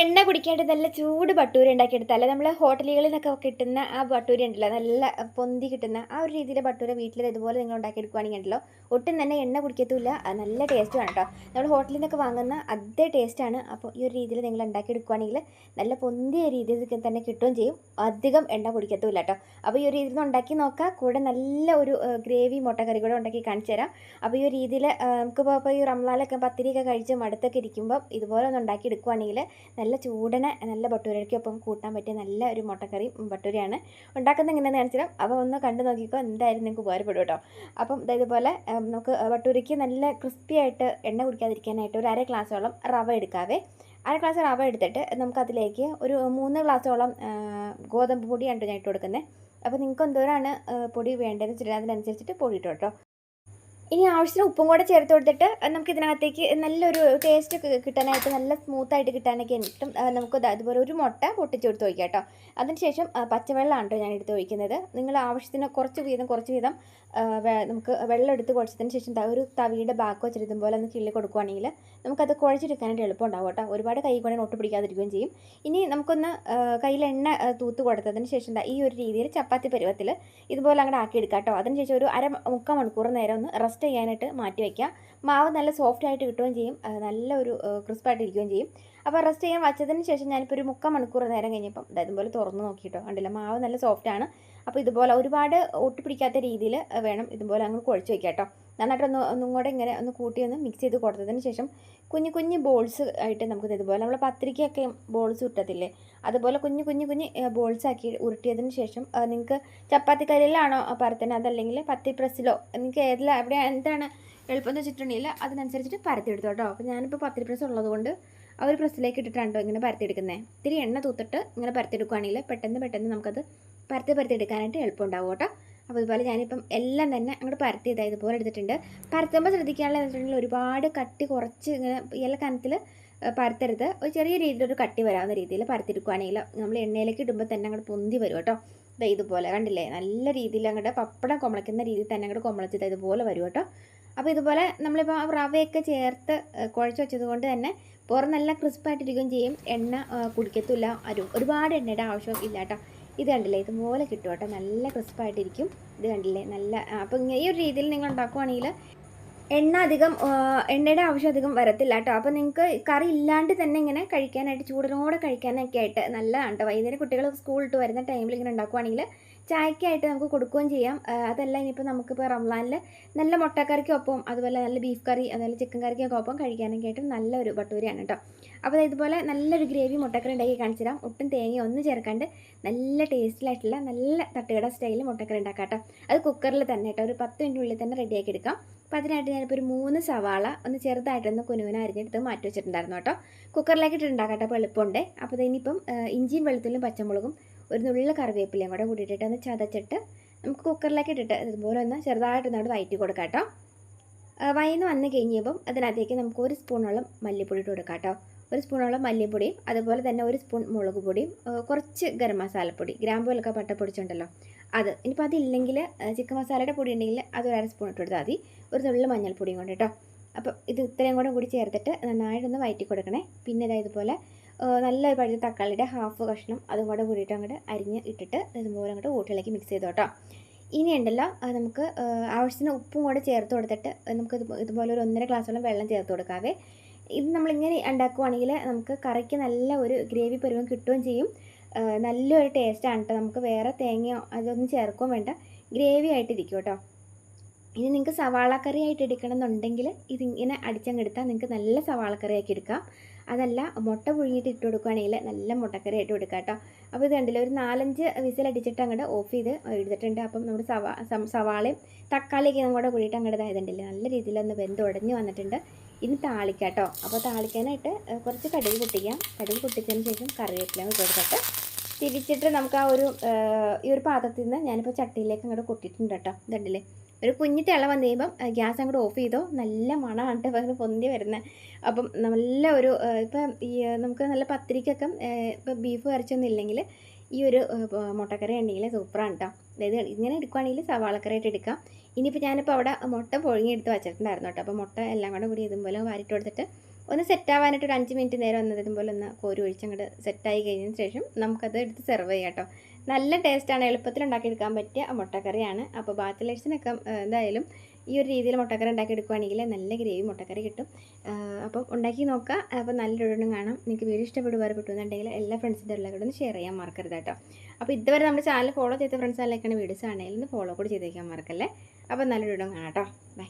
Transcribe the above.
എണ്ണ കുടിക്കാണ്ട് നല്ല ചൂട് ബട്ടൂരി ഉണ്ടാക്കിയെടുത്താൽ നമ്മൾ ഹോട്ടലുകളിൽ നിന്നൊക്കെ കിട്ടുന്ന ആ ബട്ടൂരി ഉണ്ടല്ലോ നല്ല പൊന്തി കിട്ടുന്ന ആ ഒരു രീതിയിലെ ബട്ടൂര വീട്ടിൽ ഇതുപോലെ നിങ്ങൾ ഉണ്ടാക്കിയെടുക്കുകയാണെങ്കിൽ ഉണ്ടല്ലോ ഒട്ടും തന്നെ എണ്ണ കുടിക്കത്തുമില്ല. നല്ല ടേസ്റ്റുമാണ് കേട്ടോ. നമ്മൾ ഹോട്ടലിൽ നിന്നൊക്കെ വാങ്ങുന്ന അതേ ടേസ്റ്റാണ് അപ്പോൾ ഈ ഒരു രീതിയിൽ നിങ്ങൾ ഉണ്ടാക്കിയെടുക്കുകയാണെങ്കിൽ നല്ല പൊന്തിയ രീതിയിൽ തന്നെ കിട്ടുകയും ചെയ്യും. അധികം എണ്ണ കുടിക്കത്തുമില്ല കേട്ടോ. അപ്പോൾ ഈ ഒരു രീതിയിൽ നിന്ന് ഉണ്ടാക്കി നോക്കുക കൂടെ നല്ല ഒരു ഗ്രേവി മുട്ട കറി കൂടെ ഉണ്ടാക്കി കാണിച്ചു തരാം. അപ്പോൾ ഈ ഒരു രീതിയിൽ നമുക്കിപ്പോൾ ഇപ്പോൾ ഈ റംലാലൊക്കെ പത്തിരിയൊക്കെ കഴിച്ച് മടുത്തൊക്കെ ഇരിക്കുമ്പോൾ ഇതുപോലെ ഒന്ന് ഉണ്ടാക്കി എടുക്കുകയാണെങ്കിൽ നല്ല ചൂടനെ നല്ല ബട്ടൂരയ്ക്കൊപ്പം കൂട്ടാൻ പറ്റിയ നല്ല ഒരു മുട്ടക്കറി ബട്ടൂരയാണ്. ഉണ്ടാക്കുന്നത് എങ്ങനെയാണെന്ന് കാണിച്ചിടാം അപ്പോൾ ഒന്ന് കണ്ടു നോക്കിക്കോ എന്തായാലും നിങ്ങൾക്ക് ഉപകാരപ്പെടും കേട്ടോ. അപ്പം ഇതേപോലെ നമുക്ക് ബട്ടൂരയ്ക്ക് നല്ല ക്രിസ്പി ആയിട്ട് എണ്ണ കുടിക്കാതിരിക്കാനായിട്ട് ഒരു അര ഗ്ലാസ്സോളം റവ എടുക്കാവേ. അര ഗ്ലാസ് റവ എടുത്തിട്ട് നമുക്കതിലേക്ക് ഒരു മൂന്ന് ഗ്ലാസ്സോളം ആ, ഗോതമ്പ് പൊടിയാണ് ഞാൻ ഇട്ട് കൊടുക്കുന്നത് അപ്പോൾ നിങ്ങൾക്ക് എന്തോരാണ് പൊടി വേണ്ടതെന്ന് വെച്ചിട്ടുണ്ടെങ്കിൽ അതിനനുസരിച്ചിട്ട് പൊടി ഇട്ടോ കേട്ടോ. ഇനി ആവശ്യത്തിന് ഉപ്പും കൂടെ ചേർത്ത് കൊടുത്തിട്ട് നമുക്ക് ഇതിനകത്തേക്ക് നല്ലൊരു ടേസ്റ്റ് ഒക്കെ കിട്ടാനായിട്ട് നല്ല സ്മൂത്തായിട്ട് കിട്ടാനൊക്കെ കിട്ടും നമുക്ക് അതുപോലെ ഒരു മുട്ട പൊട്ടിച്ചെടുത്ത് ഒഴിക്കാം കേട്ടോ. അതിനുശേഷം പച്ചവെള്ളമാണ് കേട്ടോ ഞാൻ എടുത്ത് ഒഴിക്കുന്നത്. നിങ്ങൾ ആവശ്യത്തിന് കുറച്ച് വീതം കുറച്ച് വീതം നമുക്ക് വെള്ളം എടുത്ത് കുഴച്ചതിന് ശേഷം ഒരു തവിയുടെ ബാക്ക് വെച്ചിരുന്ന പോലെ ഒന്ന് കിള്ളി കൊടുക്കുകയാണെങ്കിൽ നമുക്കത് കുഴച്ചെടുക്കാനായിട്ട് എളുപ്പം ഉണ്ടാവും കേട്ടോ. ഒരുപാട് കൈ കൊണ്ട് ഒട്ട് പിടിക്കാതിരിക്കുകയും ചെയ്യും. ഇനി നമുക്കൊന്ന് കയ്യിൽ എണ്ണ തൂത്ത് കൊടുത്തതിന് ശേഷം ഈ ഒരു രീതിയിൽ ചപ്പാത്തി പരുവത്തിൽ ഇതുപോലെ അങ്ങോട്ട് ആക്കിയെടുക്കുക കേട്ടോ. അതിനുശേഷം ഒരു അര മുക്കാൽ മണിക്കൂർ നേരം ഒന്ന് റെസ്റ്റ് ചെയ്യാനായിട്ട് മാറ്റി വയ്ക്കാം. മാവ് നല്ല സോഫ്റ്റ് ആയിട്ട് കിട്ടുകയും ചെയ്യും. നല്ല ഒരു ക്രിസ്പായിട്ട് ഇരിക്കുകയും ചെയ്യും. അപ്പോൾ റെസ്റ്റ് ചെയ്യാൻ വച്ചതിന് ശേഷം ഞാനിപ്പോൾ ഒരു മുക്കാൽ മണിക്കൂർ നേരം കഴിഞ്ഞപ്പം അതായത് പോലെ തുറന്ന് നോക്കിയിട്ടോ കണ്ടില്ല? മാവ് നല്ല സോഫ്റ്റ് ആണ്. അപ്പോൾ ഇതുപോലെ ഒരുപാട് ഒട്ടിപ്പിടിക്കാത്ത രീതിയിൽ വേണം ഇതുപോലെ അങ്ങ് കുഴച്ച് വയ്ക്കാം കേട്ടോ നന്നായിട്ട് ഒന്ന് കൂടെ ഇങ്ങനെ ഒന്ന് കൂട്ടി ഒന്ന് മിക്സ് ചെയ്ത് കൊടുത്തതിന് ശേഷം കുഞ്ഞു കുഞ്ഞു ബോൾസ് ആയിട്ട് നമുക്ക് ഇതുപോലെ നമ്മൾ പത്രികയൊക്കെ ബോൾസ് ഇട്ടത്തില്ലേ അതുപോലെ കുഞ്ഞു കുഞ്ഞു കുഞ്ഞു ബോൾസ് ആക്കി ഉരുട്ടിയതിന് ശേഷം നിങ്ങൾക്ക് ചപ്പാത്തി കല്ലിലാണോ പരത്തുന്നത്? അതല്ലെങ്കിൽ പത്തി പ്രസ്സിലോ നിങ്ങൾക്ക് ഏതിലാണ് എവിടെ എന്താണ് എളുപ്പം എന്ന് വെച്ചിട്ടുണ്ടെങ്കിൽ അതിനനുസരിച്ചിട്ട് പരത്തി എടുത്തോട്ടോ അപ്പോൾ ഞാനിപ്പോൾ പത്തിരി പ്രസ് ഉള്ളതുകൊണ്ട് ആ ഒരു പ്രസ്സിലേക്ക് ഇട്ടിട്ടാണ്ടോ ഇങ്ങനെ പരത്തിയെടുക്കുന്നത് ഇത്തിരി എണ്ണ തൂത്തിട്ട് ഇങ്ങനെ പരത്തിയെടുക്കുകയാണെങ്കിൽ പെട്ടെന്ന് പെട്ടെന്ന് നമുക്കത് പരത്തി പരത്തിയെടുക്കാനായിട്ട് എളുപ്പം ഉണ്ടാവും കേട്ടോ. അപ്പോൾ ഇതുപോലെ ഞാനിപ്പം എല്ലാം തന്നെ അങ്ങോട്ട് പരത്തി ഇതാ ഇതുപോലെ എടുത്തിട്ടുണ്ട്. പരത്തുമ്പോൾ ശ്രദ്ധിക്കാനുള്ള വെച്ചിട്ടുണ്ടെങ്കിൽ ഒരുപാട് കട്ടി കുറച്ച് ഇങ്ങനെ ഇല കനത്തിൽ പരത്തരുത്. ഒരു ചെറിയ രീതിയിലൊരു കട്ടി വരാവുന്ന രീതിയിൽ പരത്തിയെടുക്കുകയാണെങ്കിൽ നമ്മൾ എണ്ണയിലേക്ക് ഇടുമ്പോൾ തന്നെ അങ്ങോട്ട് പൊന്തി വരും കേട്ടോ. ദാ ഇതുപോലെ കണ്ടില്ലേ? നല്ല രീതിയിൽ അങ്ങോട്ട് പപ്പടം കുമളയ്ക്കുന്ന രീതിയിൽ തന്നെ അങ്ങോട്ട് കുമളച്ചിട്ട് ഇതുപോലെ വരും കേട്ടോ. അപ്പോൾ ഇതുപോലെ നമ്മളിപ്പോൾ റവയൊക്കെ ചേർത്ത് കുഴച്ച് വെച്ചത് കൊണ്ട് തന്നെ പുറം നല്ല ക്രിസ്പായിട്ടിരിക്കുകയും ചെയ്യും. എണ്ണ കുടിക്കത്തില്ല അരും ഒരുപാട് എണ്ണയുടെ ആവശ്യം ഇല്ല കേട്ടോ. ഇത് കണ്ടില്ലേ? ഇതുപോലെ കിട്ടും കേട്ടോ. നല്ല ക്രിസ്പായിട്ടിരിക്കും ഇത് കണ്ടില്ലേ? നല്ല അപ്പോൾ ഈ ഒരു രീതിയിൽ നിങ്ങൾ ഉണ്ടാക്കുവാണെങ്കിൽ എണ്ണ അധികം എണ്ണയുടെ ആവശ്യം അധികം വരത്തില്ല കേട്ടോ. അപ്പോൾ നിങ്ങൾക്ക് കറി ഇല്ലാണ്ട് തന്നെ ഇങ്ങനെ കഴിക്കാനായിട്ട് ചൂടിനോടെ കഴിക്കാനൊക്കെ ആയിട്ട് നല്ലതാണ് കേട്ടോ. വൈകുന്നേരം കുട്ടികൾ സ്കൂൾ ഇട്ട് വരുന്ന ടൈമിൽ ഇങ്ങനെ ഉണ്ടാക്കുവാണെങ്കിൽ ചായക്കായിട്ട് നമുക്ക് കൊടുക്കുകയും ചെയ്യാം. അതല്ല ഇനിയിപ്പോൾ നമുക്കിപ്പോൾ റംലാനിൽ നല്ല മുട്ടക്കറിക്കൊപ്പം അതുപോലെ നല്ല ബീഫ് കറി അതുപോലെ ചിക്കൻ കറിക്കൊക്കെ ഒപ്പം കഴിക്കാനൊക്കെ ആയിട്ട് നല്ലൊരു ഭട്ടൂരിയാണ് കേട്ടോ. അപ്പോൾ ഇതുപോലെ നല്ലൊരു ഗ്രേവി മുട്ടക്കറി ഉണ്ടാക്കി കാണിച്ചു തരാം. ഒട്ടും തേങ്ങ ഒന്നും ചേർക്കാണ്ട് നല്ല ടേസ്റ്റിലായിട്ടുള്ള നല്ല തട്ടുകട സ്റ്റൈലിൽ മുട്ടക്കറി ഉണ്ടാക്കാം കേട്ടോ. അത് കുക്കറിൽ തന്നെ കേട്ടോ. ഒരു പത്ത് മിനിറ്റിനുള്ളിൽ തന്നെ റെഡിയാക്കി എടുക്കാം. അപ്പോൾ അതിനായിട്ട് ഞാനിപ്പോൾ ഒരു മൂന്ന് സവാള ഒന്ന് ചെറുതായിട്ടൊന്ന് കുനുവിന അരിഞ്ഞെടുത്ത് മാറ്റി വെച്ചിട്ടുണ്ടായിരുന്നു കേട്ടോ. കുക്കറിലേക്ക് ഇട്ടുണ്ടാക്കട്ടെ അപ്പോൾ എളുപ്പമുണ്ട്. അപ്പോൾ ഇനിയിപ്പം ഇഞ്ചിയും വെളുത്തുള്ളിയും പച്ചമുളകും ഒരു നുള്ള കറിവേപ്പിലയും കൂടെ കൂട്ടിയിട്ട് ഒന്ന് ചതച്ചിട്ട് നമുക്ക് കുക്കറിലേക്ക് ഇട്ടിട്ട് ഇതുപോലെ ഒന്ന് ചെറുതായിട്ടൊന്ന് അവിടെ വയറ്റി കൊടുക്കാം കേട്ടോ. വയന്ന് വന്ന് കഴിഞ്ഞപ്പം അതിനകത്തേക്ക് നമുക്ക് ഒരു സ്പൂണോളം മല്ലിപ്പൊടി ഇട്ട് കൊടുക്കാം കേട്ടോ. ഒരു സ്പൂണോളം മല്ലിപ്പൊടിയും അതുപോലെ തന്നെ ഒരു സ്പൂൺ മുളക് പൊടിയും കുറച്ച് ഗരം മസാലപ്പൊടി ഗ്രാമ്പൂലൊക്കെ പട്ട പൊടിച്ചുണ്ടല്ലോ. അത് ഇനിയിപ്പോൾ അതില്ലെങ്കിൽ ചിക്കൻ മസാലയുടെ പൊടി ഉണ്ടെങ്കിൽ അത് ഒരു അര സ്പൂൺ ഇട്ട് കൊടുത്താൽ മതി. ഒരു തുള്ളി മഞ്ഞൾപ്പൊടിയും കൊണ്ട് കേട്ടോ. അപ്പോൾ ഇത് ഇത്രയും കൂടെ കൂടി ചേർത്തിട്ട് നന്നായിട്ടൊന്ന് വയറ്റി കൊടുക്കണേ. പിന്നെ ഇതാ ഇതുപോലെ നല്ല പഴുത്ത തക്കാളിയുടെ ഹാഫ് കഷ്ണം അതും കൂടെ കൂടിയിട്ട് അങ്ങോട്ട് അരിഞ്ഞ് ഇട്ടിട്ട് ഇതുപോലെ അങ്ങോട്ട് ഊട്ടിലേക്ക് മിക്സ് ചെയ്ത് കേട്ടോ ഇനി ഉണ്ടല്ലോ നമുക്ക് ആവശ്യത്തിന് ഉപ്പും കൂടെ ചേർത്ത് കൊടുത്തിട്ട് നമുക്ക് ഇത് ഇതുപോലെ ഒരു ഒന്നര ഗ്ലാസ്സോളം വെള്ളം ചേർത്ത് കൊടുക്കാവേ. ഇത് നമ്മളിങ്ങനെ ഉണ്ടാക്കുവാണെങ്കിൽ നമുക്ക് കറിക്ക് നല്ല ഒരു ഗ്രേവി പരുവം കിട്ടുകയും ചെയ്യും. നല്ലൊരു ടേസ്റ്റാണ് കേട്ടോ നമുക്ക് വേറെ തേങ്ങയോ അതൊന്നും ചേർക്കുകയും വേണ്ട. ഗ്രേവി ആയിട്ടിരിക്കും കേട്ടോ ഇനി നിങ്ങൾക്ക് സവാള കറി ആയിട്ട് എടുക്കണം എന്നുണ്ടെങ്കിൽ ഇതിങ്ങനെ അടിച്ചങ്ങെടുത്താൽ നിങ്ങൾക്ക് നല്ല സവാള കറി ആക്കി എടുക്കാം. അതല്ല മുട്ട പുഴുങ്ങിയിട്ട് ഇട്ട് കൊടുക്കുകയാണെങ്കിൽ നല്ല മുട്ടക്കറി ആയിട്ട് കൊടുക്കാം കേട്ടോ അപ്പോൾ ഇത് കണ്ടില്ല ഒരു നാലഞ്ച് വിസിൽ അടിച്ചിട്ട് അങ്ങോട്ട് ഓഫ് ചെയ്ത് എടുത്തിട്ടുണ്ട്. അപ്പം നമ്മുടെ സവാ സവാളയും തക്കാളിയൊക്കെ കൂടെ കൂടിയിട്ട് അങ്ങോട്ട് ഇതായതുണ്ടല്ലേ നല്ല രീതിയിൽ ഒന്ന് വന്നിട്ടുണ്ട്. ഇനി താളിക്കാം കേട്ടോ അപ്പോൾ താളിക്കാനായിട്ട് കുറച്ച് കടുക് പൊട്ടിക്കാം. കടുക് പൊട്ടിച്ചതിന് ശേഷം കറിവേപ്പില കൊടുത്തിട്ട് തിരിച്ചിട്ട് നമുക്ക് ആ ഒരു ഈ ഒരു പാത്രത്തിൽ നിന്ന് ഞാനിപ്പോൾ ചട്ടിയിലേക്ക് അങ്ങോട്ട് കൊട്ടിയിട്ടുണ്ട് കേട്ടോ. ഇതുണ്ടല്ലേ? ഒരു കുഞ്ഞി തിള വന്നു കഴിയുമ്പം ഗ്യാസ് അങ്ങോട്ട് ഓഫ് ചെയ്തോ? നല്ല മണമാണ് കേട്ടോ പൊന്തി വരുന്നത് അപ്പം നല്ല ഒരു ഇപ്പം ഈ നമുക്ക് നല്ല പത്തിരിക്കൊക്കെ ഇപ്പം ബീഫ് കറിച്ചൊന്നും ഇല്ലെങ്കിൽ ഈ ഒരു മുട്ടക്കറി ഉണ്ടെങ്കിൽ സൂപ്പറാണ് കേട്ടോ അതായത് ഇങ്ങനെ എടുക്കുവാണെങ്കിൽ സവാളക്കറിയായിട്ട് എടുക്കാം. ഇനിയിപ്പോൾ ഞാനിപ്പോൾ അവിടെ മുട്ട പുഴുങ്ങിയെടുത്ത് വെച്ചിട്ടുണ്ടായിരുന്നു കേട്ടോ അപ്പോൾ മുട്ട എല്ലാം കൂടെ കൂടി ഇതുപോലെ വാരിട്ട് കൊടുത്തിട്ട് ഒന്ന് സെറ്റാവാനായിട്ട് ഒരു അഞ്ച് മിനിറ്റ് നേരം ഒന്ന് പോലെ ഒന്ന് കോരി ഒഴിച്ച് അങ്ങോട്ട് സെറ്റായി കഴിഞ്ഞതിന് ശേഷം നമുക്കത് എടുത്ത് സെർവ് ചെയ്യാം കേട്ടോ. നല്ല ടേസ്റ്റാണ് എളുപ്പത്തിൽ ഉണ്ടാക്കിയെടുക്കാൻ പറ്റിയ മുട്ടക്കറിയാണ്. അപ്പോൾ ബാച്ചിലേഴ്സിനൊക്കെ എന്തായാലും ഈ ഒരു രീതിയിൽ മുട്ടക്കറി ഉണ്ടാക്കി ഉണ്ടാക്കിയെടുക്കുകയാണെങ്കിൽ നല്ല ഗ്രേവി മുട്ടക്കറി കിട്ടും. അപ്പം ഉണ്ടാക്കി നോക്കുക അപ്പോൾ നല്ല നല്ലൊരു കാണാം. നിങ്ങൾക്ക് വീഡിയോ ഇഷ്ടപ്പെടുവാറ് കിട്ടുമെന്നുണ്ടെങ്കിൽ എല്ലാ ഫ്രണ്ട്സിന്റെ ഉള്ള കൂടെ ഒന്ന് ഷെയർ ചെയ്യാൻ മറക്കരുത് കേട്ടോ. അപ്പോൾ ഇതുവരെ നമ്മുടെ ചാനൽ ഫോളോ ചെയ്ത ഫ്രണ്ട്സ് ആയിരിക്കുന്ന വീഡിയോസ് ആണെങ്കിലും ഫോളോ കൂടി ചെയ്തേക്കാൻ മറക്കല്ലേ? അപ്പോൾ നല്ലൊരു കാണാം കേട്ടോ. ബൈ